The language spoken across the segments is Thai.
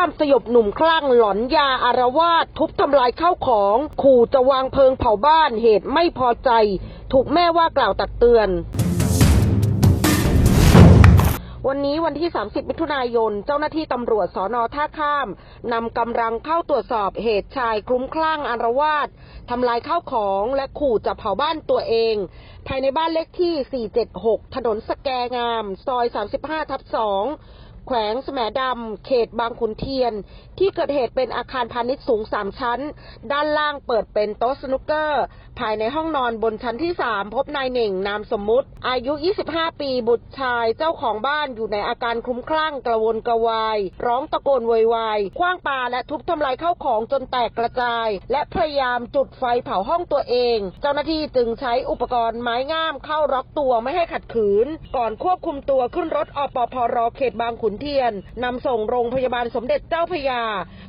ามสยบหนุ่มคลั่งหลอนยาอารวาสทุบทำลายข้าวของ ขู่จะวางเพลิงเผาบ้านเหตุไม่พอใจ ถูกแม่ว่ากล่าวตักเตือนวันนี้วันที่ 30 มิถุนายน เจ้าหน้าที่ตำรวจสอนอท่าข้าม นำกำลังเข้าตรวจสอบเหตุชายคลุ้มคลั่งอารวาสทำลายข้าวของและขู่จะเผาบ้านตัวเอง ภายในบ้านเลขที่ 476 ถนนสแกงาม ซอย 35 ทับ 2 แขวงสแสมดำ เขตบางขุนเทียน ที่เกิดเหตุเป็นอาคารพาณิชย์สูง 3 ชั้น ด้านล่างเปิดเป็นโต๊ะสนุกเกอร์ ภายในห้องนอนบนชั้นที่ 3 พบนายเหน่งนามสมมุติ อายุ 25 ปี บุตรชายเจ้าของบ้านอยู่ในอาการคลุ้มคลั่งกระวนกระวาย ร้องตะโกนโวยวายคว้างปาและทุบทำลายข้าวของจนแตกกระจาย และพยายามจุดไฟเผาห้องตัวเอง เจ้าหน้าที่จึงใช้อุปกรณ์ไม้งามเข้าล็อกตัวไม่ให้ขัดขืน ก่อนควบคุมตัวขึ้นรถอปพรเขตบางขุนเทียนนำส่งโรงพยาบาลสมเด็จเจ้าพยา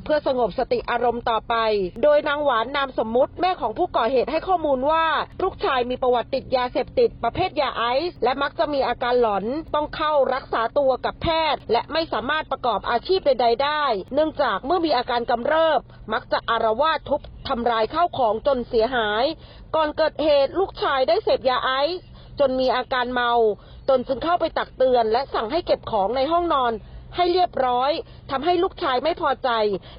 เพื่อสงบสติอารมณ์ต่อไป โดยนางหวานนามสมมุติแม่ของผู้ก่อเหตุให้ข้อมูลว่า ลูกชายมีประวัติติดยาเสพติดประเภทยาไอซ์และมักจะมีอาการหลอนต้องเข้ารักษาตัวกับแพทย์ และไม่สามารถประกอบอาชีพใดๆได้ เนื่องจากเมื่อมีอาการกำเริบ มักจะอารวาสทุบทำลายข้าวของจนเสียหาย ก่อนเกิดเหตุลูกชายได้เสพยาไอซ์จนมีอาการเมา ตนจึงเข้าไปตักเตือนและสั่งให้เก็บของในห้องนอนให้เรียบร้อยทำให้ลูกชายไม่พอใจ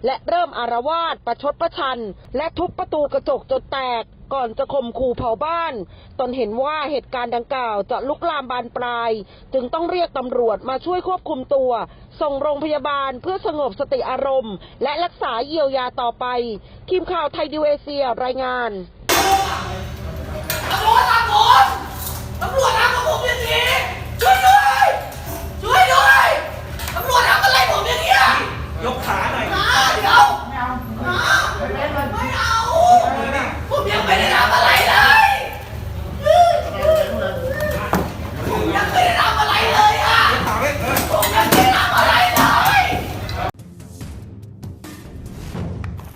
และเริ่มอารวาสประชดประชัน และทุบประตูกระจกจนแตก ก่อนจะข่มขู่เผาบ้าน ตนเห็นว่าเหตุการณ์ดังกล่าวจะลุกลามบานปลาย จึงต้องเรียกตำรวจมาช่วยควบคุมตัว ส่งโรงพยาบาลเพื่อสงบสติอารมณ์ และรักษาเยียวยาต่อไป ทีมข่าวไทยดิวเอเชียรายงาน